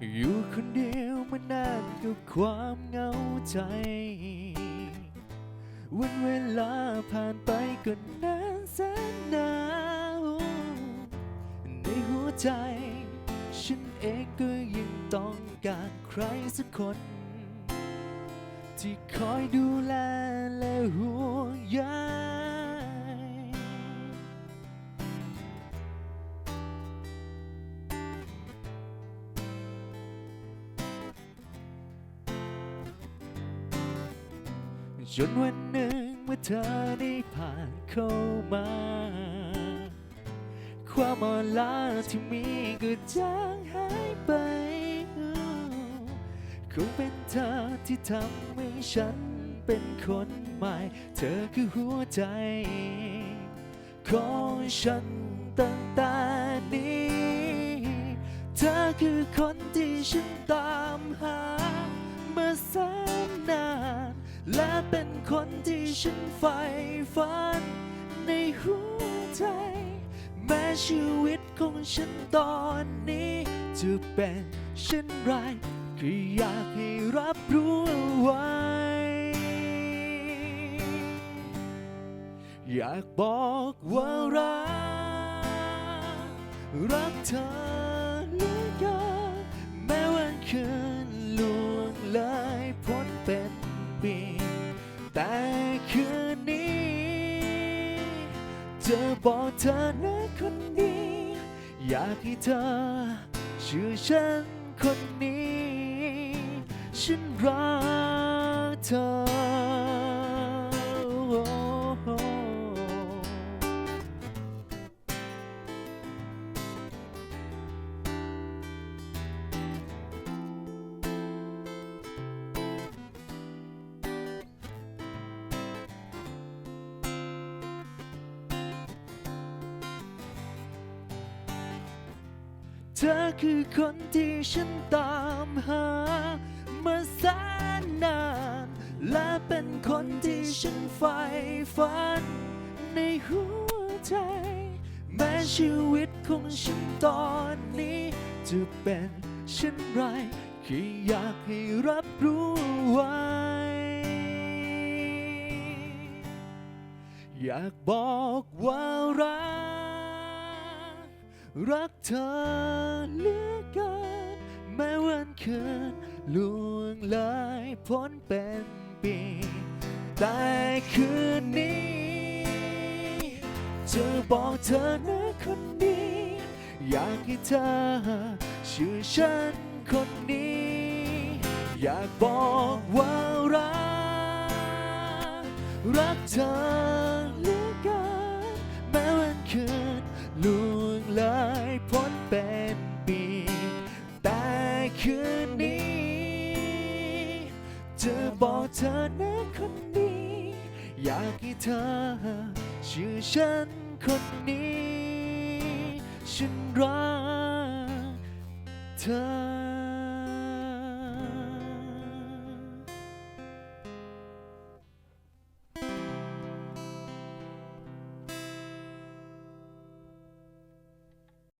อยู่คนเดียวมานานกับความเหงาใจ วันเวลาผ่านไปก็นานแสนนานในหัวใจ ฉันเองก็ยังต้องการใครสักคน ที่คอยดูแลและห่วงใย จนวันหนึ่งเมื่อเธอได้ผ่านเข้ามา ความอ่อนล้าที่มีก็จางหายไป คงเป็นเธอที่ทำให้ฉันเป็นคนใหม่ เธอคือหัวใจ ของฉันตั้งแต่นี้ เธอคือคนที่ฉันตามหา ฉันใฝ่ฝันในหัวใจ แม้ชีวิตของฉันตอนนี้จะเป็นเช่นไรก็อยากให้รับรู้เอาไว้ อยากบอกว่ารัก รักเธอเหลือเกินแม้วันคืน บอกเธอนะคนดีอยากให้เธอเชื่อฉันคนนี้ ฉันรักเธอ เธอคือคนที่ฉันตามหามาแสนนาน และเป็นคนที่ฉันใฝ่ฝัน ในหัวใจ แม้ชีวิตของฉันตอนนี้ จะเป็นเช่นไรแค่อยากให้รับรู้ไว้ อยากบอกว่ารัก รักเธอเหลือเกินแม้วันคืนล่วงเลยพ้นเป็นปีแต่คืนนี้จะบอกเธอนะคนนี้อยากให้เธอเชื่อฉันคนนี้ อยากบอกว่ารัก รักเธอเหลือเกินแม้วันคืน เลยพ้นเป็นปีแต่คืนนี้จะบอกเธอนะคนนี้อยากให้เธอชื่อฉันคนนี้ ฉันรักเธอ